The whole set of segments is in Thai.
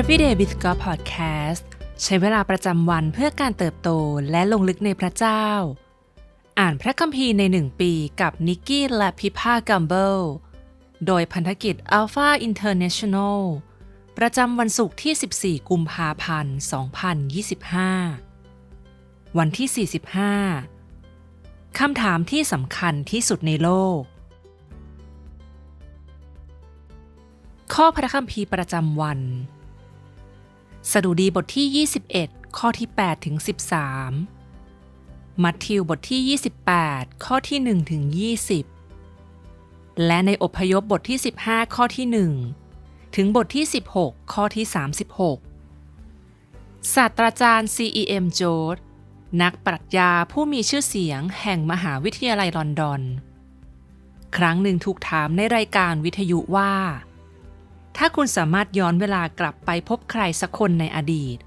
Everyday with God Podcast ใช้เวลาประจำวันเพื่อการเติบโตและลงลึกในพระเจ้า อ่านพระคัมภีร์ในหนึ่งปีกับนิกกี้และพิพากัมเบิลโดยพันธกิจ Alpha International ประจำวันศุกร์ที่ 14 กุมภาพันธ์ 2025 วันที่ 45 คำถามที่สำคัญที่สุดในโลก ข้อพระคัมภีร์ประจำวัน สดุดีบทที่ 21 ข้อที่ 8 ถึง 13 มัทธิวบทที่ 28 ข้อที่ 1 ถึง 20 และในอพยพบทที่ 15 ข้อที่ 1 ถึงบทที่ 16 ข้อที่ 36 ศาสตราจารย์ C.E.M. โจดนักปรัชญาผู้มีชื่อเสียงแห่งมหาวิทยาลัยลอนดอน ครั้งหนึ่งถูกถามในรายการวิทยุว่า ถ้าคุณสามารถย้อนเวลากลับไปพบใครสักคนในอดีต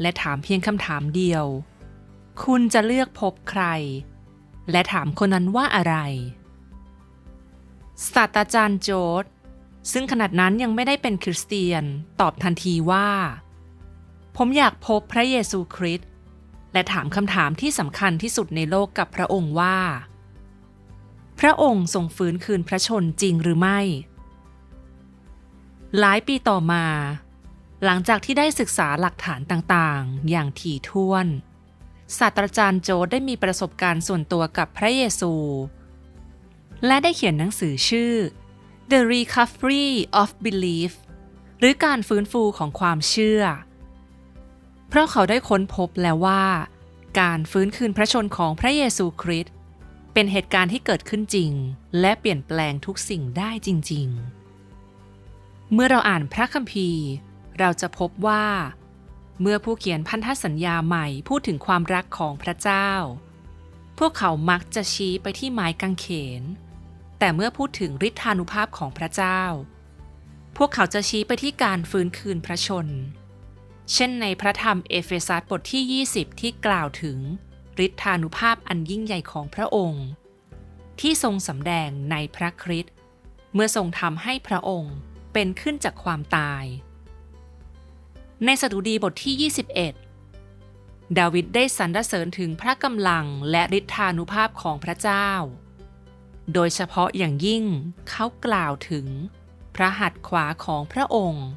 และถามเพียงคำถามเดียว คุณจะเลือกพบใคร และถามคนนั้นว่าอะไร ศาสตราจารย์โจดซึ่งขนาดนั้นยังไม่ได้เป็นคริสเตียนตอบทันทีว่า ผมอยากพบพระเยซูคริสต์และถามคำถามที่สำคัญที่สุดในโลกกับพระองค์ว่า พระองค์ทรงฟื้นคืนพระชนจริงหรือไม่ หลายปีต่อมา หลังจากที่ได้ศึกษาหลักฐานต่างๆ อย่างถี่ถ้วน ศาสตราจารย์โจได้มีประสบการณ์ส่วนตัวกับพระเยซู และได้เขียนหนังสือชื่อ The Recovery of Belief หรือการฟื้นฟูของความเชื่อ เพราะเขาได้ค้นพบแล้วว่า การฟื้นคืนพระชนของพระเยซูคริสต์เป็นเหตุการณ์ที่เกิดขึ้นจริง และเปลี่ยนแปลงทุกสิ่งได้จริง ๆ เมื่อเราอ่านพระคัมภีร์ เราจะพบว่า เมื่อผู้เขียนพันธสัญญาใหม่พูดถึงความรักของพระเจ้า พวกเขามักจะชี้ไปที่ไม้กางเขน แต่เมื่อพูดถึงฤทธานุภาพของพระเจ้า พวกเขาจะชี้ไปที่การฟื้นคืนพระชน เช่นในพระธรรมเอเฟซัสบทที่ 20 ที่กล่าวถึงฤทธานุภาพอันยิ่งใหญ่ของพระองค์ ที่ทรงสำแดงในพระคริสต์เมื่อทรงทำให้พระองค์ เป็นขึ้นจากความตาย ในสดุดีบทที่ 21 ดาวิดได้สรรเสริญถึงพระกำลังและฤทธานุภาพของพระเจ้า โดยเฉพาะอย่างยิ่งเขากล่าวถึงพระหัตถ์ขวาของพระองค์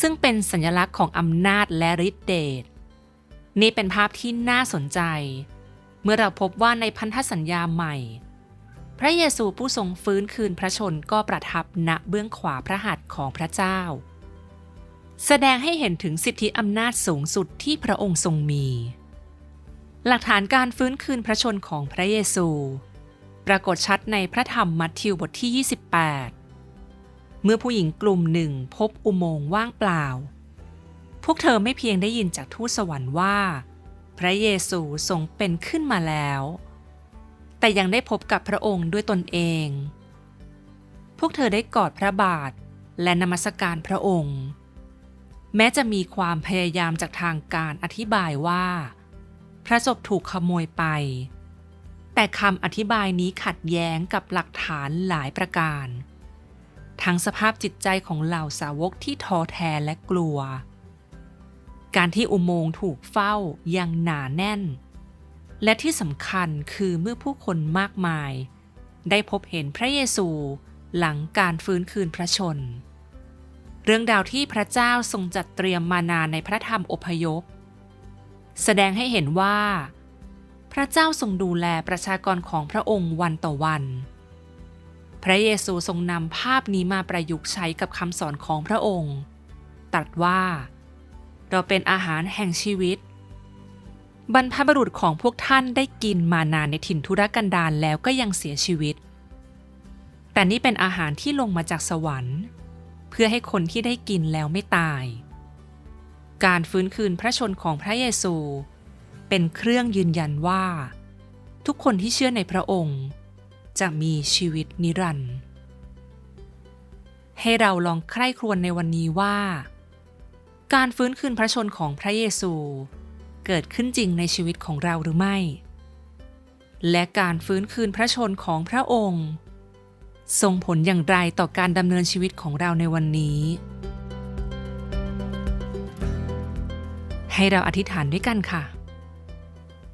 ซึ่งเป็นสัญลักษณ์ของอำนาจและฤทธิเดชนี่เป็นภาพที่น่าสนใจ เมื่อเราพบว่าในพันธสัญญาใหม่ พระเยซูผู้ทรงฟื้นคืนพระชนก็ประทับณเบื้องขวาพระหัตถ์ของพระเจ้า แสดงให้เห็นถึงสิทธิอำนาจสูงสุดที่พระองค์ทรงมี หลักฐานการฟื้นคืนพระชนของพระเยซู ปรากฏชัดในพระธรรมมัทธิวบทที่ 28 เมื่อผู้หญิงกลุ่มหนึ่งพบอุโมงค์ว่างเปล่า พวกเธอไม่เพียงได้ยินจากทูตสวรรค์ว่า พระเยซูทรงเป็นขึ้นมาแล้ว แต่ยังได้พบกับพระองค์ด้วยตนเอง พวกเธอได้กอดพระบาทและนมัสการพระองค์ แม้จะมีความพยายามจากทางการอธิบายว่า พระศพถูกขโมยไป แต่คำอธิบายนี้ขัดแย้งกับหลักฐานหลายประการ ทั้งสภาพจิตใจของเหล่าสาวกที่ท้อแท้และกลัว การที่อุโมงค์ถูกเฝ้ายังหนาแน่น และที่สำคัญคือเมื่อผู้คนมากมาย ได้พบเห็นพระเยซูหลังการฟื้นคืนพระชน เรื่องราวที่พระเจ้าทรงจัดเตรียมมานานในพระธรรมอพยพ แสดงให้เห็นว่า พระเจ้าทรงดูแลประชากรของพระองค์วันต่อวัน พระเยซูทรงนำภาพนี้มาประยุกต์ใช้กับคำสอนของพระองค์ตรัสว่า เราเป็นอาหารแห่งชีวิต บรรพบุรุษของพวกท่านได้กินมานานในถิ่นทุรกันดารแล้วก็ยังเสียชีวิต แต่นี่เป็นอาหารที่ลงมาจากสวรรค์ เพื่อให้คนที่ได้กินแล้วไม่ตาย การฟื้นคืนพระชนของพระเยซู เป็นเครื่องยืนยันว่า ทุกคนที่เชื่อในพระองค์ จะมีชีวิตนิรันดร์ให้เราลองใคร่ครวญในวันนี้ว่า การฟื้นคืนพระชนของพระเยซู เกิดขึ้นจริงในชีวิตของเราหรือไม่ และการฟื้นคืนพระชนของพระองค์ ส่งผลอย่างไรต่อการดำเนินชีวิตของเราในวันนี้ ให้เราอธิษฐานด้วยกันค่ะ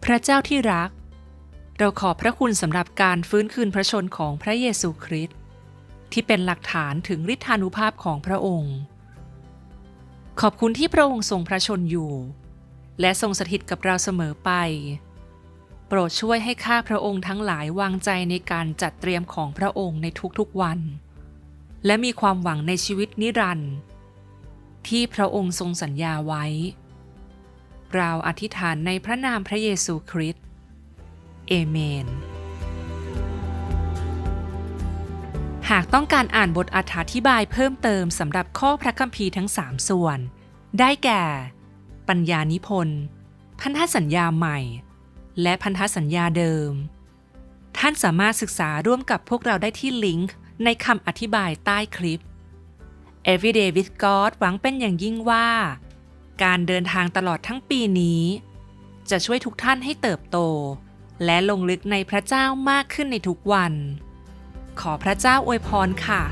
พระเจ้าที่รัก เราขอบพระคุณสำหรับการฟื้นคืนพระชนของพระเยซูคริสต์ที่เป็นหลักฐานถึงฤทธานุภาพของพระองค์ ขอบคุณที่พระองค์ทรงพระชนอยู่ และทรงสถิตกับเราเสมอไป โปรดช่วยให้ข้าพระองค์ทั้งหลายวางใจในการจัดเตรียมของพระองค์ในทุกๆวัน และมีความหวังในชีวิตนิรันดร์ที่พระองค์ทรงสัญญาไว้ เราอธิษฐานในพระนามพระเยซูคริสต์เอเมน หากต้องการอ่านบทอธิบายเพิ่มเติมสำหรับข้อพระคัมภีร์ทั้ง 3 ส่วน ได้แก่ ปัญญานิพนธ์พันธสัญญาใหม่ และพันธสัญญาเดิม ท่านสามารถศึกษาร่วมกับพวกเราได้ที่ลิงก์ในคำอธิบายใต้คลิป Everyday with God หวังเป็นอย่างยิ่งว่า การเดินทางตลอดทั้งปีนี้ จะช่วยทุกท่านให้เติบโต และลงลึกในพระเจ้ามากขึ้นในทุกวัน ขอพระเจ้าอวยพรค่ะ